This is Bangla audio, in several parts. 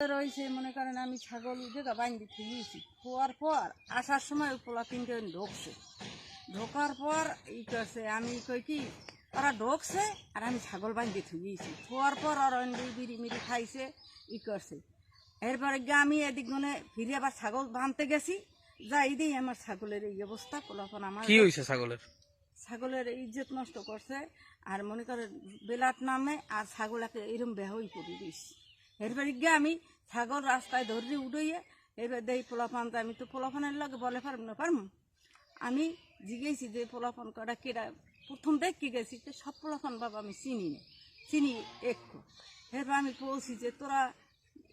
রয়েছে মনে করেন আমি ছাগল জায়গা বান্ধি থুইছি খোয়ার পর আসার সময় পোলা তিনটে ঢুকছে। ঢোকার পর ই করছে আমি কই কি ওরা ঢুকছে আর আমি ছাগল বান্ধি থুইছি খোয়ার পর আর বিড়ি মিড়ি খাইছে ই করছে। এরপরে গিয়ে আমি এদিক মানে ফিরে আবার ছাগল বাঁধতে গেছি যাই দিই আমার ছাগলের এই অবস্থা পোলাপন আমার কি হয়েছে ছাগলের? ছাগলের ইজ্জত নষ্ট করছে আর মনে করে বেলাট নামে আর ছাগলাকে এরম বেহই করে দিস এরপরে গিয়ে আমি ছাগল রাস্তায় ধরে উড়িয়ে এবার দেই পোলাপান আমি তো পোলাপানের লাগে বলে পারব না পারম আমি জিগেছি যে পোলাপান কটা কেটা প্রথম দেখি গেছি তো সব পোলাপান বাবা আমি চিনি না, চিনি একটু এরপর আমি বলছি যে তোরা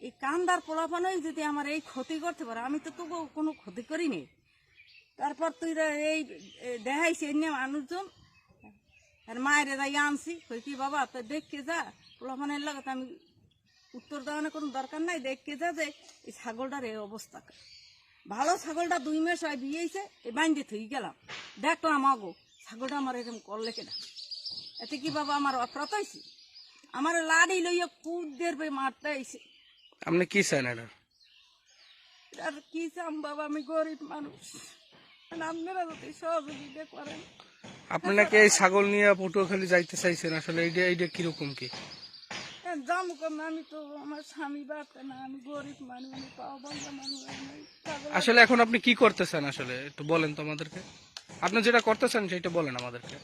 এই কান্দার পোলাপানই যদি আমার এই ক্ষতি করতে পারে, আমি তো তবু কোনো ক্ষতি করিনি। তারপর তুই এই দেখাইছি এনে মানুষজন আর মায়ের যাই আনছি, কই কি বাবা, তো দেখকে যা পোলাপানের লাগে তো আমি উত্তর দেওয়ানোর কোনো দরকার নাই দেখকে যা যে এই ছাগলটার এই অবস্থা। ভালো ছাগলটা দুই মাস হয় বিয়েছে এই বাইন্দে থই গেলাম। দেখলাম আগো ছাগলটা আমার এরকম করলে কেনা এতে কি বাবা আমার অপরাধ হয়েছে আমার লাড়ি লইয়া কুদ দেরবে মারতে আইছে। আপনি কি চান এটা? আর কি চাম বাবা আমি গরিব মানুষ। আপনারা যদি সহযোগিতা করেন। আপনি নাকি এই ছাগল নিয়ে পটুয়াখালী যাইতে চাইছেন আসলে এইটা এইটা কীরকম কি? কম আমি তো আমার স্বামী না আমি গরিব মানুষ আমি পাওয়া বন্ধা মানুষ আমি ছাগল- আসলে এখন আপনি কি করতেছেন আসলে? একটু বলেন তো আমাদেরকে। আপনি যেটা করতেছেন সেটা বলেন আমাদেরকে।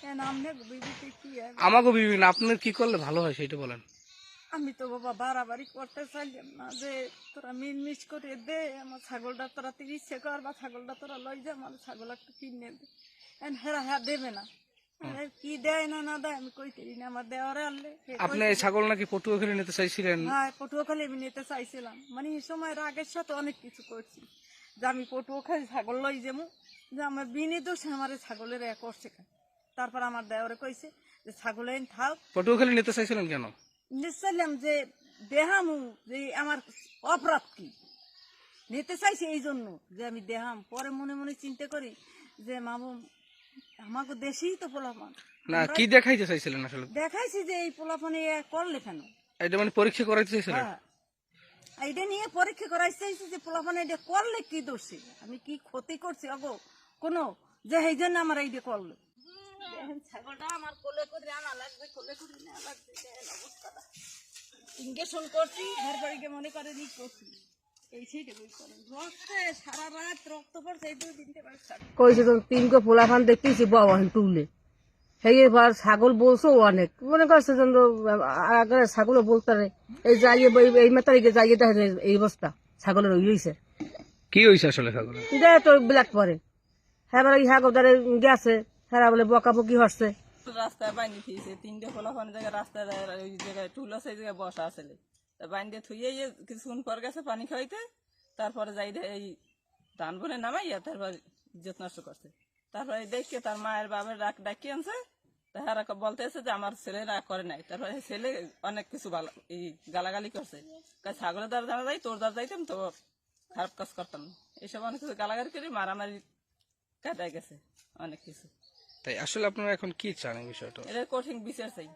হ্যাঁ, আমনে বিবিতে কি আর? আমাকে বিভিন্ন আপনার কি করলে ভালো হয় সেটা বলেন। আমি তো বাবা বাড়াবাড়ি করতে চাইলাম না যে তোরা মিলমিশ করে দে আমার ছাগলটা তোরা তুই ইচ্ছে কর বা ছাগলটা তোরা লই যা আমার ছাগল একটু কিনে দে। এখন হেরা হ্যাঁ দেবে না। কি দেয় না না দেয় আমি না আমার দেওয়ারে আনলে আপনি এই ছাগল নাকি পটুয়াখালী নিতে চাইছিলেন? হ্যাঁ পটুয়াখালী আমি নিতে চাইছিলাম। মানে এই সময় রাগের সাথে অনেক কিছু করছি। যে আমি পটুয়াখালী ছাগল লই যাব যে আমার বিনি দোষ আমার ছাগলের এ করছে তারপর আমার দেওয়ারে কইছে যে ছাগল এনে পটুয়াখালী নিতে চাইছিলেন কেন? যে দেহামু যে আমার অপরাধ কি? নিতে চাইছি এই জন্য যে আমি দেহাম। পরে মনে মনে চিন্তা করি যে মামু আমাকে দেশেই তো পোলাপান। না কি দেখাইতে চাইছিলেন আসলে? দেখাইছি যে এই পোলাপানে করলে কেন? এটা মানে পরীক্ষা করাইতে চাইছিলেন? হ্যাঁ। এটা নিয়ে পরীক্ষা করাই চাইছি যে পোলাপানে এটা করলে কি দোষী আমি কি ক্ষতি করছি? অগো কোনো যে এই জন্য আমার এইটা করল। দেখেন ছাগলটা আমার কোলে করে আনা লাগবে কোলে করে নেওয়া লাগবে অবস্থাটা ইঞ্জেকশন করছি ঘর বাড়িকে মনে করে নি করছি। এই সেইটা বই করেন রক্তে সারা রাত রক্ত পড়ছে এই দুই তিনটে কইছে তো তিনকে পোলাফান দেখতেছি বাবা তুলে সেই এবার ছাগল বলছো অনেক। মনে করছে যেন আগে ছাগলও বলতে রে এই যাইয়ে এই- এই মেতারিকে যাইয়ে দেখে এই অবস্থা। ছাগলের ওই হইছে। কি হয়েছে আসলে ছাগলের? দে তো ব্ল্যাক পরে। হ্যাঁ এবার হ্যাঁ গোদারে গেছে। হ্যাঁ বলে বকাবকি হচ্ছে। রাস্তায় বাইন্দে থুইছে তিনটে ফলাফল জায়গায় রাস্তায় ওই জায়গায় টুলো সেই জায়গায় বসা আসলে তা বাইন্দে থুইয়ে ইয়ে কিছুক্ষণ পর গেছে পানি খাইতে তারপরে যাই এই ধান বনে নামাইয়া তারপর ইজ্জত নষ্ট করছে। তারপরে দেখে তার মায়ের বাবার ডাক ডাকিয়ে আনছে। তাহারা বলতেছে যে আমার ছেলে রাগ করে নাই। তারপরে ছেলে অনেক কিছু ভালো এই গালাগালি করছে। ছাগলের দ্বারা জানা যাই তোর দ্বারা যাইতাম তো খারাপ কাজ করতাম। না। এইসব অনেক কিছু গালাগালি করে মারামারি কাটায় গেছে। অনেক কিছু। তাই আসলে আপনারা এখন কি চান এই বিষয়টা? এটা কঠিন বিচার চাই।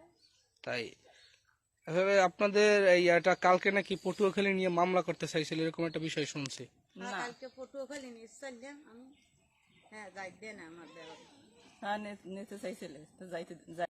তাই আপনাদের এই এটা কালকে নাকি পটুয়াখালী নিয়ে মামলা করতে চাইছিল এরকম একটা বিষয় শুনছি। না কালকে পটুয়াখালী নিশ্চয় আমি হ্যাঁ যাইতে না আমার দেওয়া। হ্যাঁ নিতে চাইছিলে তো যাইতে যাই